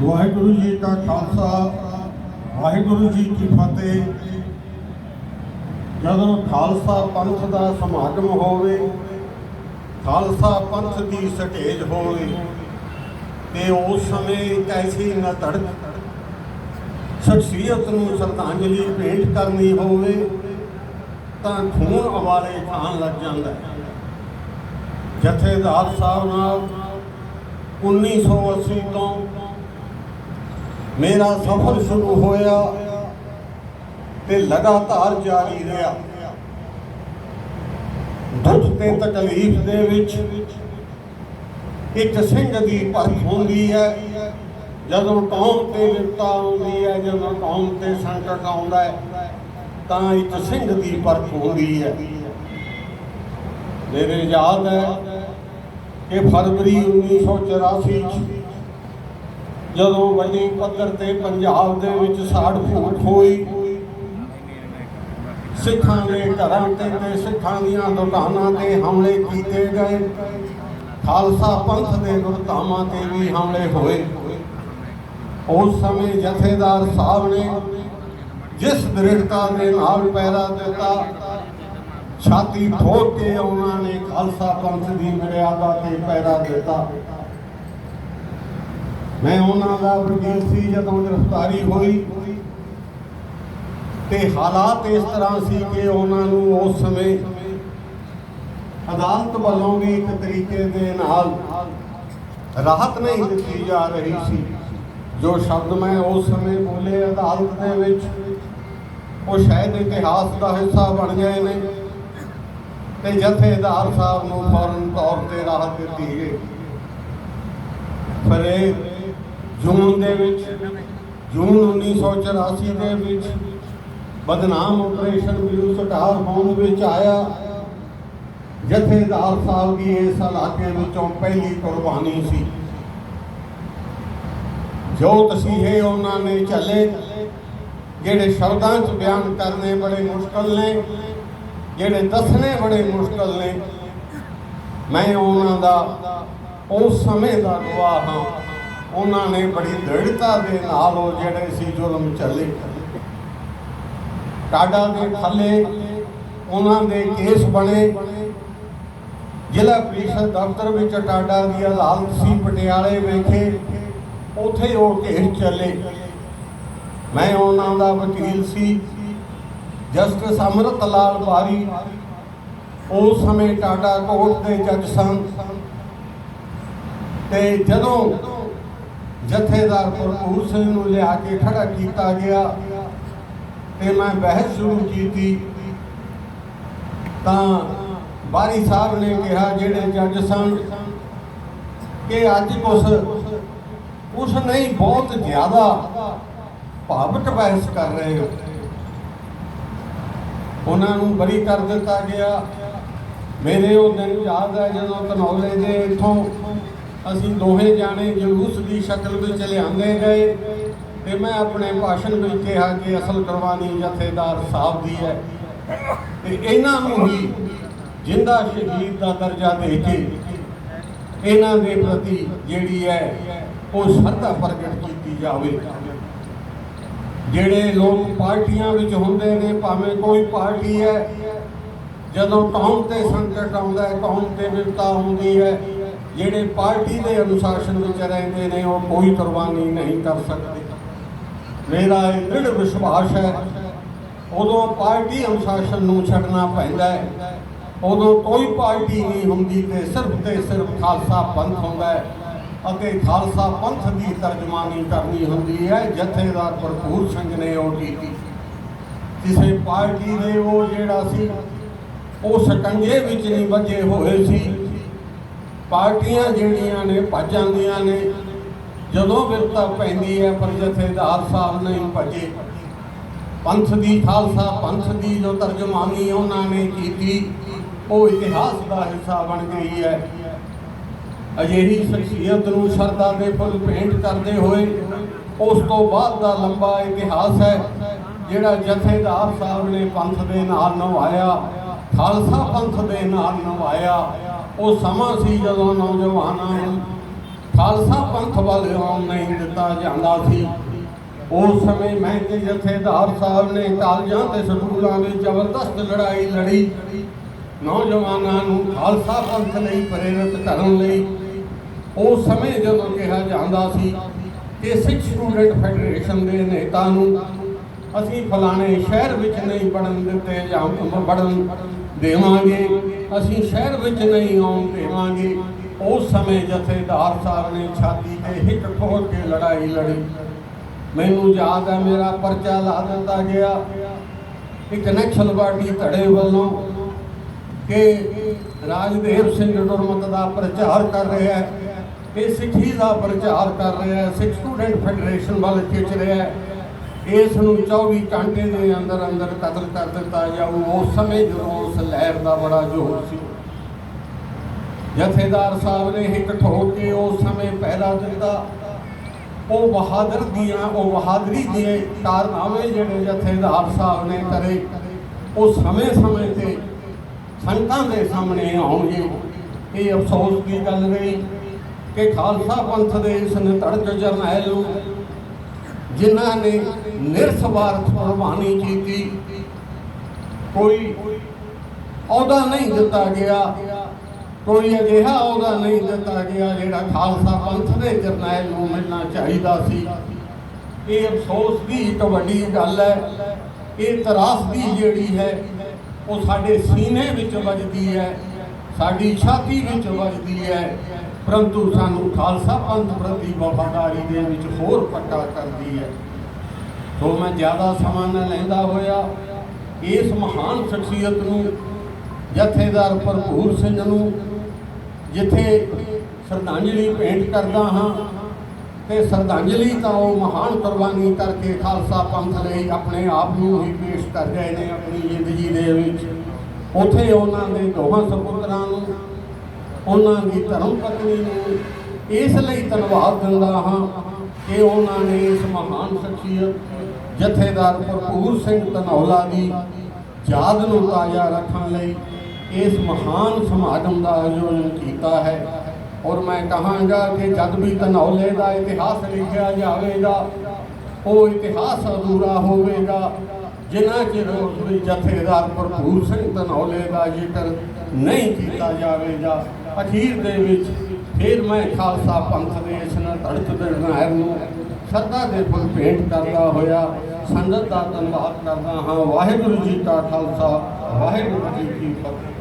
ਵਾਹਿਗੁਰੂ ਜੀ ਕਾ ਖਾਲਸਾ, ਵਾਹਿਗੁਰੂ ਜੀ ਕੀ ਫਤਿਹ। ਜਦੋਂ ਖਾਲਸਾ ਪੰਥ ਦਾ ਸਮਾਗਮ ਹੋਵੇ, ਖਾਲਸਾ ਪੰਥ ਦੀ ਸਟੇਜ ਹੋਵੇ, ਤੇ ਉਸ ਸਮੇਂ ਇੱਕ ਐਸੀ ਨਤੜਕ ਸ਼ਖਸੀਅਤ ਨੂੰ ਸ਼ਰਧਾਂਜਲੀ ਭੇਂਟ ਕਰਨੀ ਹੋਵੇ, ਤਾਂ ਖੂਨ ਅਵਾਲੇ ਖਾਣ ਲੱਗ ਜਾਂਦਾ ਹੈ। ਜਥੇਦਾਰ ਸਾਹਿਬ ਨਾਲ 1980 ਤੋਂ ਮੇਰਾ ਸਫ਼ਰ ਸ਼ੁਰੂ ਹੋਇਆ ਤੇ ਲਗਾਤਾਰ ਜਾਰੀ ਰਿਹਾ। ਦੁੱਖ ਤੇ ਤਕਲੀਫ ਦੇ ਵਿੱਚ ਇੱਕ ਸਿੰਘ ਦੀ ਪਰਖ ਹੁੰਦੀ ਹੈ। ਜਦੋਂ ਕੌਮ ਤੇ ਵਿਪਤਾ ਆਉਂਦੀ ਹੈ, ਜਦੋਂ ਕੌਮ ਤੇ ਸੰਕਟ ਆਉਂਦਾ ਹੈ, ਤਾਂ ਇੱਕ ਸਿੰਘ ਦੀ ਪਰਖ ਹੁੰਦੀ ਹੈ। ਮੇਰੇ ਯਾਦ ਹੈ ਕਿ ਫਰਵਰੀ 1984 ਚ ਜਦੋਂ ਵੱਡੀ ਪੱਧਰ ਤੇ ਪੰਜਾਬ ਦੇ ਵਿੱਚ ਸਾੜ ਫੂਟ ਹੋਈ, ਸਿੱਖਾਂ ਦੇ ਘਰਾਂ ਤੇ ਤੇ ਸਿੱਖਾਂ ਦੀਆਂ ਦੁਕਾਨਾਂ ਤੇ ਹਮਲੇ ਕੀਤੇ ਗਏ। ਖਾਲਸਾ ਪੰਥ ਦੇ ਗੁਰਧਾਮਾਂ ਤੇ ਵੀ ਹਮਲੇ ਹੋਏ। ਉਸ ਸਮੇਂ ਜਥੇਦਾਰ ਸਾਹਿਬ ਨੇ ਜਿਸ ਦ੍ਰਿੜਤਾ ਦੇ ਨਾਲ ਪੈਰਾ ਦਿੱਤਾ, ਛਾਤੀ ਠੋਕ ਕੇ ਉਹਨਾਂ ਨੇ ਖਾਲਸਾ ਪੰਥ ਦੀ ਮਰਿਆਦਾ ਤੇ ਪੈਰਾ ਦਿੱਤਾ। ਮੈਂ ਉਹਨਾਂ ਦਾ ਵਕੀਲ ਸੀ ਜਦੋਂ ਗ੍ਰਿਫਤਾਰੀ ਹੋਈ ਤੇ ਹਾਲਾਤ ਇਸ ਤਰ੍ਹਾਂ ਸੀ ਕਿ ਉਹਨਾਂ ਨੂੰ ਉਸ ਸਮੇਂ ਅਦਾਲਤ ਵੱਲੋਂ ਵੀ ਇੱਕ ਤਰੀਕੇ ਦੇ ਨਾਲ ਰਾਹਤ ਨਹੀਂ ਦਿੱਤੀ ਜਾ ਰਹੀ ਸੀ, ਜੋ ਸ਼ਬਦ ਮੈਂ ਉਸ ਸਮੇਂ ਬੋਲੇ ਅਦਾਲਤ ਦੇ ਵਿੱਚ, ਉਹ ਸ਼ਾਇਦ ਇਤਿਹਾਸ ਦਾ ਹਿੱਸਾ ਬਣ ਗਏ ਨੇ ਤੇ ਜਥੇਦਾਰ ਸਾਹਿਬ ਨੂੰ ਫੌਰਨ ਤੌਰ ਤੇ ਰਾਹਤ ਦਿੱਤੀ ਗਈ। ਪਰ ਇਹ ਜੂਨ ਦੇ ਵਿੱਚ, ਜੂਨ 1984 ਦੇ ਵਿੱਚ ਬਦਨਾਮ ਆਪਰੇਸ਼ਨ ਬਿਲੂ ਸਟਾਰ ਹੋਣ ਵਿੱਚ ਆਇਆ। ਜਥੇਦਾਰ ਸਾਹਿਬ ਦੀ ਇਸ ਇਲਾਕੇ ਵਿੱਚੋਂ ਪਹਿਲੀ ਕੁਰਬਾਨੀ ਸੀ। ਜੋ ਤਸੀਹੇ ਉਹਨਾਂ ਨੇ ਚੱਲੇ ਜਿਹੜੇ ਸ਼ਬਦਾਂ 'ਚ ਬਿਆਨ ਕਰਨੇ ਬੜੇ ਮੁਸ਼ਕਲ ਨੇ, ਜਿਹੜੇ ਦੱਸਣੇ ਬੜੇ ਮੁਸ਼ਕਲ ਨੇ। ਮੈਂ ਉਹਨਾਂ ਦਾ ਉਸ ਸਮੇਂ ਦਾ ਗਵਾਹ ਹਾਂ। ਉਹਨਾਂ ਨੇ ਬੜੀ ਦ੍ਰਿੜਤਾ ਦੇ ਨਾਲ ਉਹ ਜਿਹੜੇ ਸੀ ਜ਼ੁਲਮ ਚੱਲੇ ਟਾਡਾ ਦੇ ਥੱਲੇ ਉਹਨਾਂ ਦੇ ਕੇਸ ਬਣੇ। ਜ਼ਿਲ੍ਹਾ ਪ੍ਰੀਸ਼ਦ ਦਫ਼ਤਰ ਵਿੱਚ ਟਾਡਾ ਦੀ ਅਦਾਲਤ ਸੀ, ਪਟਿਆਲੇ ਵਿਖੇ ਉਥੇ ਉਹ ਕੇਸ ਚੱਲੇ। ਮੈਂ ਉਹਨਾਂ ਦਾ ਵਕੀਲ ਸੀ। ਜਸਟਿਸ ਅਮਰਤ ਲਾਲ ਬਾਰੀ ਉਸ ਸਮੇਂ ਟਾਟਾ ਕੋਰਟ ਦੇ ਜੱਜ ਸਨ। ਤੇ ਜਦੋਂ ਜਥੇਦਾਰ ਭਰਪੂਰ ਸਿੰਘ ਨੂੰ ਲਿਆ ਕੇ ਖੜਾ ਕੀਤਾ ਗਿਆ ਤੇ ਮੈਂ ਬਹਿਸ ਸ਼ੁਰੂ ਕੀਤੀ। ਤਾਂ ਬਾਰੀ ਸਾਹਿਬ ਨੇ ਕਿਹਾ, ਜਿਹੜੇ ਜੱਜ ਸਨ, ਕਿ ਅੱਜ ਕੁਛ ਉਸ ਨਹੀਂ, ਬਹੁਤ ਜ਼ਿਆਦਾ ਭਾਵਕ ਬਹਿਸ ਕਰ ਰਹੇ ਹੋ। ਉਹਨਾਂ ਨੂੰ ਬਰੀ ਕਰ ਦਿੱਤਾ ਗਿਆ। ਮੇਰੇ ਉਹ ਦਿਨ ਯਾਦ ਹੈ ਜਦੋਂ ਧਨੌਲੇ ਦੇ ਇੱਥੋਂ ਅਸੀਂ ਦੋਹੇ ਜਾਣੇ ਜਲੂਸ ਦੀ ਸ਼ਕਲ ਵਿੱਚ ਲਿਆਂਦੇ ਗਏ ਤੇ ਮੈਂ ਆਪਣੇ ਭਾਸ਼ਣ ਵਿੱਚ ਕਿਹਾ ਕਿ ਅਸਲ ਕੁਰਬਾਨੀ ਜਥੇਦਾਰ ਸਾਹਿਬ ਦੀ ਹੈ। ਤੇ ਇਹਨਾਂ ਨੂੰ ਹੀ ਜਿੰਦਾ ਸ਼ਹੀਦ ਦਾ ਦਰਜਾ ਦੇ ਕੇ ਇਹਨਾਂ ਦੇ ਪ੍ਰਤੀ ਜਿਹੜੀ ਹੈ ਉਹ ਸ਼ਰਧਾ ਪ੍ਰਗਟ ਕੀਤੀ ਜਾਵੇ। ਜਿਹੜੇ ਲੋਕ ਪਾਰਟੀਆਂ ਵਿੱਚ ਹੁੰਦੇ ਨੇ, ਭਾਵੇਂ ਕੋਈ ਪਾਰਟੀ ਹੈ, ਜਦੋਂ ਕੌਮ ਤੇ ਸੰਕਟ ਆਉਂਦਾ ਹੈ, ਕੌਮ ਤੇ ਵਿਪਤਾ ਆਉਂਦੀ ਹੈ ਜਿਹੜੇ ਪਾਰਟੀ ਦੇ ਅਨੁਸ਼ਾਸਨ ਵਿੱਚ ਰਹਿੰਦੇ ਨੇ, ਉਹ ਕੋਈ ਕੁਰਬਾਨੀ ਨਹੀਂ ਕਰ ਸਕਦੇ। ਮੇਰਾ ਇਹ ਦ੍ਰਿੜ ਵਿਸ਼ਵਾਸ ਹੈ, ਉਦੋਂ ਪਾਰਟੀ ਅਨੁਸ਼ਾਸਨ ਨੂੰ ਛੱਡਣਾ ਪੈਂਦਾ ਹੈ। ਉਦੋਂ ਕੋਈ ਪਾਰਟੀ ਨਹੀਂ ਹੁੰਦੀ ਤੇ ਸਿਰਫ ਤੇ ਸਿਰਫ ਖਾਲਸਾ ਪੰਥ ਹੁੰਦਾ ਹੈ ਅਤੇ ਖਾਲਸਾ ਪੰਥ ਦੀ ਤਰਜਮਾਨੀ ਕਰਨੀ ਹੁੰਦੀ ਹੈ ਜਥੇਦਾਰ ਭਰਪੂਰ ਸਿੰਘ ਨੇ ਉਹ ਕੀਤੀ। ਕਿਸੇ ਪਾਰਟੀ ਦੇ ਉਹ ਜਿਹੜਾ ਸੀ, ਉਹ ਸਕੰਜੇ ਵਿੱਚ ਨਹੀਂ ਵੱਜੇ ਹੋਏ ਸੀ। ਪਾਰਟੀਆਂ ਜਿਹੜੀਆਂ ਨੇ, ਭੱਜ ਜਾਂਦੀਆਂ ਨੇ, ਜਦੋਂ ਵਿਰਤਾ ਪੈਂਦੀ ਹੈ, ਪਰ ਜਥੇਦਾਰ ਸਾਹਿਬ ਨਹੀਂ ਭੱਜੇ। ਪੰਥ ਦੀ, ਖਾਲਸਾ ਪੰਥ ਦੀ ਜੋ ਤਰਜਮਾਨੀ ਉਹਨਾਂ ਨੇ ਕੀਤੀ, ਉਹ ਇਤਿਹਾਸ ਦਾ ਹਿੱਸਾ ਬਣ ਗਈ ਹੈ। ਅਜਿਹੀ ਸ਼ਖਸੀਅਤ ਨੂੰ ਸ਼ਰਧਾ ਦੇ ਫੁੱਲ ਭੇਂਟ ਕਰਦੇ ਹੋਏ, ਉਸ ਤੋਂ ਬਾਅਦ ਦਾ ਲੰਬਾ ਇਤਿਹਾਸ ਹੈ, ਜਿਹੜਾ ਜਥੇਦਾਰ ਸਾਹਿਬ ਨੇ ਪੰਥ ਦੇ ਨਾਲ ਨਵਾਇਆ, ਖਾਲਸਾ ਪੰਥ ਦੇ ਨਾਲ ਨਵਾਇਆ। ਉਹ ਸਮਾਂ ਸੀ ਜਦੋਂ ਨੌਜਵਾਨਾਂ ਨੂੰ ਖਾਲਸਾ ਪੰਥ ਵੱਲ ਆਉਣ ਨਹੀਂ ਦਿੱਤਾ ਜਾਂਦਾ ਸੀ। ਉਸ ਸਮੇਂ ਮੈਂ ਜਥੇਦਾਰ ਸਾਹਿਬ ਨੇ ਕਾਲਜਾਂ ਤੇ ਸਕੂਲਾਂ ਵਿੱਚ ਜ਼ਬਰਦਸਤ ਲੜਾਈ ਲੜੀ। ਨੌਜਵਾਨਾਂ ਨੂੰ ਖਾਲਸਾ ਪੰਥ ਲਈ ਪ੍ਰੇਰਿਤ ਕਰਨ ਲਈ ਉਸ ਸਮੇਂ ਜਦੋਂ ਕਿਹਾ ਜਾਂਦਾ ਸੀ ਕਿ ਸਿੱਖ ਸਟੂਡੈਂਟ ਫੈਡਰੇਸ਼ਨ ਦੇ ਨੇਤਾ ਨੂੰ ਅਸੀਂ ਫਲਾਣੇ ਸ਼ਹਿਰ ਵਿੱਚ ਨਹੀਂ ਪੜਨ ਦਿੱਤੇ ਜਾਂ ਪੜਨ ਦੇਵਾਂਗੇ। ਅਸੀਂ ਸ਼ਹਿਰ ਵਿੱਚ ਨਹੀਂ ਆਉਣ ਦੇਵਾਂਗੇ। ਉਸ ਸਮੇਂ ਜਥੇਦਾਰ ਸਾਹਿਬ ਨੇ ਛਾਤੀ ਤੇ ਹਿੱਕ ਠੋਕ ਕੇ ਲੜਾਈ ਲੜੀ। ਮੈਨੂੰ ਯਾਦ ਹੈ, ਮੇਰਾ ਪਰਚਾ ਲਾ ਦਿੱਤਾ ਗਿਆ। ਇੱਕ ਨਕਸਲਵਾਦੀ ਧੜੇ ਵੱਲੋਂ ਕਿ ਰਾਜਦੇਵ ਸਿੰਘ ਗੁਰਮਤ ਦਾ ਪ੍ਰਚਾਰ ਕਰ ਰਿਹਾ ਹੈ ਇਹ ਸਿੱਖੀ ਦਾ ਪ੍ਰਚਾਰ ਕਰ ਰਿਹਾ ਹੈ, ਸਿੱਖ ਸਟੂਡੈਂਟ ਫੈਡਰੇਸ਼ਨ ਵੱਲ ਖਿੱਚ ਰਿਹਾ ਹੈ। ਇਸ ਨੂੰ 24 ਘੰਟੇ ਦੇ ਅੰਦਰ ਅੰਦਰ ਕਤਲ ਕਰ ਦਿੱਤਾ ਜਾਊ। ਉਸ ਸਮੇਂ ਜਦੋਂ ਉਸ ਲਹਿਰ ਦਾ ਬੜਾ ਜ਼ੋਰ ਸੀ। ਜਥੇਦਾਰ ਸਾਹਿਬ ਨੇ ਇੱਕ ਠੋਕ ਕੇ ਉਸ ਸਮੇਂ ਪਹਿਰਾ ਦਿੱਤਾ ਉਹ ਬਹਾਦਰ ਦੀਆਂ, ਉਹ ਬਹਾਦਰੀ ਦੇ ਕਾਰਨਾਮੇ ਜਿਹੜੇ ਜਥੇਦਾਰ ਸਾਹਿਬ ਨੇ ਕਰੇ, ਉਹ ਸਮੇਂ-ਸਮੇਂ ਤੇ ਸੰਗਤਾਂ ਦੇ ਸਾਹਮਣੇ ਆਉਣਗੇ। ਇਹ ਅਫਸੋਸ ਦੀ ਗੱਲ ਰਹੀ ਕਿ ਖਾਲਸਾ ਪੰਥ ਦੇ ਇਸ ਨਿਤੜਕ ਜਰਨੈਲ ਨੂੰ ਜਿਨ੍ਹਾਂ ਨੇ ਨਿਰਸਵਾਰਥ ਕੁਰਬਾਨੀ ਕੀਤੀ, ਕੋਈ ਅਹੁਦਾ ਨਹੀਂ ਦਿੱਤਾ ਗਿਆ, ਕੋਈ ਅਜਿਹਾ ਅਹੁਦਾ ਨਹੀਂ ਦਿੱਤਾ ਗਿਆ ਜਿਹੜਾ ਖਾਲਸਾ ਪੰਥ ਦੇ ਜਰਨੈਲ ਨੂੰ ਮਿਲਣਾ ਚਾਹੀਦਾ ਸੀ। ਇਹ ਅਫਸੋਸ ਦੀ ਇੱਕ ਵੱਡੀ ਗੱਲ ਹੈ, ਇਹ ਤਰਾਸਦੀ ਜਿਹੜੀ ਹੈ, ਉਹ ਸਾਡੇ ਸੀਨੇ ਵਿੱਚ ਵੱਜਦੀ ਹੈ। ਸਾਡੀ ਛਾਤੀ ਵਿੱਚ ਵੱਜਦੀ ਹੈ। ਪਰੰਤੂ ਸਾਨੂੰ ਖਾਲਸਾ ਪੰਥ ਪ੍ਰਤੀ ਵਫਾਦਾਰੀ ਦੇ ਵਿੱਚ ਹੋਰ ਪੱਕਾ ਕਰਦੀ ਹੈ। ਸੋ ਮੈਂ ਜ਼ਿਆਦਾ ਸਮਾਂ ਨਾ ਲੈਂਦਾ ਹੋਇਆ, ਇਸ ਮਹਾਨ ਸ਼ਖਸੀਅਤ ਨੂੰ, ਜਥੇਦਾਰ ਭਰਪੂਰ ਸਿੰਘ ਨੂੰ, ਜਿੱਥੇ ਸ਼ਰਧਾਂਜਲੀ ਭੇਂਟ ਕਰਦਾ ਹਾਂ ਤੇ ਸ਼ਰਧਾਂਜਲੀ ਤਾਂ ਉਹ ਮਹਾਨ ਕੁਰਬਾਨੀ ਕਰਕੇ ਖਾਲਸਾ ਪੰਥ ਲਈ ਆਪਣੇ ਆਪ ਨੂੰ ਹੀ ਪੇਸ਼ ਕਰ ਗਏ ਨੇ, ਆਪਣੀ ਜ਼ਿੰਦਗੀ ਦੇ ਵਿੱਚ। ਉਥੇ ਉਹਨਾਂ ਦੇ ਦੋਹਾਂ ਸੁਪੁੱਤਰਾਂ ਨੂੰ, ਉਹਨਾਂ ਦੀ ਧਰਮ ਪਤਨੀ ਨੂੰ ਇਸ ਲਈ ਧੰਨਵਾਦ ਦਿੰਦਾ ਹਾਂ ਕਿ ਉਹਨਾਂ ਨੇ ਇਸ ਮਹਾਨ ਸ਼ਖਸੀਅਤ ਜਥੇਦਾਰ ਭਰਪੂਰ ਸਿੰਘ ਧਨੌਲਾ ਦੀ ਯਾਦ ਨੂੰ ਤਾਜ਼ਾ ਰੱਖਣ ਲਈ ਇਸ ਮਹਾਨ ਸਮਾਗਮ ਦਾ ਆਯੋਜਨ ਕੀਤਾ ਹੈ। ਔਰ ਮੈਂ ਕਹਾਂਗਾ ਕਿ ਜਦ ਵੀ ਧਨੌਲੇ ਦਾ ਇਤਿਹਾਸ ਲਿਖਿਆ ਜਾਵੇਗਾ, ਉਹ ਇਤਿਹਾਸ ਅਧੂਰਾ ਹੋਵੇਗਾ। ਜਿਨ੍ਹਾਂ ਚਿਰ ਉਸ ਜਥੇਦਾਰ ਭਰਪੂਰ ਸਿੰਘ ਧਨੌਲੇ ਦਾ ਜ਼ਿਕਰ ਨਹੀਂ ਕੀਤਾ ਜਾਵੇਗਾ, ਅਖੀਰ ਦੇ ਵਿੱਚ ਫਿਰ ਮੈਂ ਖਾਲਸਾ ਪੰਥ ਦੇ ਇਸ ਨਾਲ ਧੜਕ ਦੇ ਨਾਇਰ ਨੂੰ ਸ਼ਰਧਾ ਦੇ ਫੁੱਲ ਭੇਂਟ ਕਰਦਾ ਹੋਇਆ ਸੰਗਤ ਦਾ ਧੰਨਵਾਦ ਕਰਦਾ ਹਾਂ। ਵਾਹਿਗੁਰੂ ਜੀ ਕਾ ਖਾਲਸਾ, ਵਾਹਿਗੁਰੂ ਜੀ ਕੀ ਫਤਿਹ।